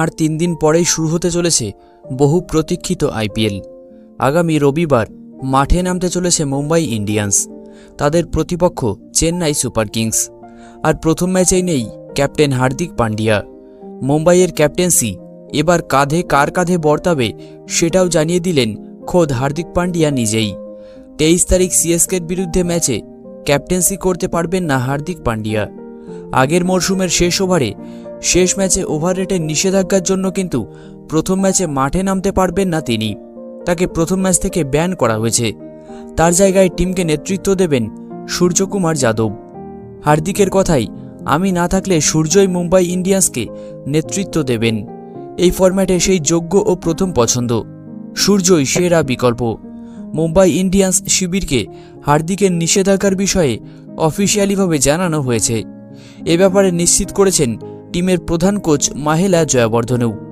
আর তিন দিন পরেই শুরু হতে চলেছে বহু প্রতীক্ষিত আইপিএল। আগামী রবিবার মাঠে নামতে চলেছে মুম্বাই ইন্ডিয়ান্স, তাদের প্রতিপক্ষ চেন্নাই সুপার কিংস। আর প্রথম ম্যাচেই নেই ক্যাপ্টেন হার্দিক পান্ডিয়া। মুম্বাইয়ের ক্যাপ্টেন্সি এবার কাঁধে কার কাঁধে বর্তাবে সেটাও জানিয়ে দিলেন খোদ হার্দিক পান্ডিয়া নিজেই। তেইশ তারিখ সিএসকের বিরুদ্ধে ম্যাচে ক্যাপ্টেন্সি করতে পারবেন না হার্দিক পান্ডিয়া। আগের মরশুমের শেষ ওভারে শেষ ম্যাচে ওভার রেটের নিষেধাজ্ঞার জন্য কিন্তু প্রথম ম্যাচে মাঠে নামতে পারবেন না তিনি। তাকে প্রথম ম্যাচ থেকে ব্যান করা হয়েছে। তার জায়গায় টিমকে নেতৃত্ব দেবেন সূর্যকুমার যাদব। হার্দিকের কথাই, আমি না থাকলে সূর্যই মুম্বাই ইন্ডিয়ান্সকে নেতৃত্ব দেবেন। এই ফরম্যাটে সেই যোগ্য ও প্রথম পছন্দ। সূর্যই সেরা বিকল্প। মুম্বাই ইন্ডিয়ান্স শিবিরকে হার্দিকের নিষেধাজ্ঞার বিষয়ে অফিসিয়ালিভাবে জানানো হয়েছে। এ ব্যাপারে নিশ্চিত করেছেন টিমের প্রধান কোচ মাহেলা জয়াবর্ধনেও।